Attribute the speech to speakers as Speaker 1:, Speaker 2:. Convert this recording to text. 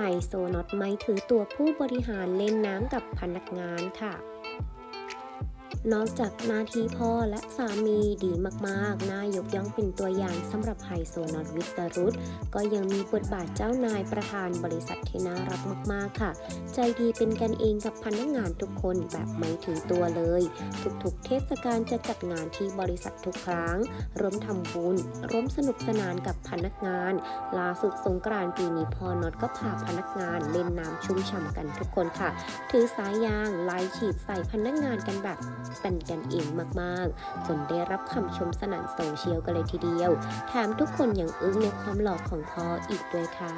Speaker 1: ไฮโซน็อตไม่ถือตัวผู้บริหารเล่นน้ำกับพนักงานค่ะ นอกจากหน้าที่พ่อและสามีดีมากๆ น่ายกย่องเป็นตัวอย่างสำหรับไฮโซนอตวิสรุตก็ยังมีบทบาทเจ้านายประธานบริษัทที่น่ารักมากๆค่ะ ใจดีเป็นกันเองกับพนักงานทุกคนแบบไม่ถือตัวเลย ทุกๆ เทศกาลจะจัดงานที่บริษัททุกครั้งร่วมทำบุญร่วมสนุกสนานกับพนักงานล่าสุดสงกรานต์ปีนี้พอนอตก็พาพนักงานเล่นน้ำชุ่มฉ่ำกันทุกคนค่ะ ถือสายยางไล่ฉีดใส่พนักงานกันแบบเป็นกันเองมากๆ จนได้รับคำชมสนั่นโซเชียลกันเลยทีเดียว แถมทุกคนยังอึ้งในความหล่อของพออีกด้วยค่ะ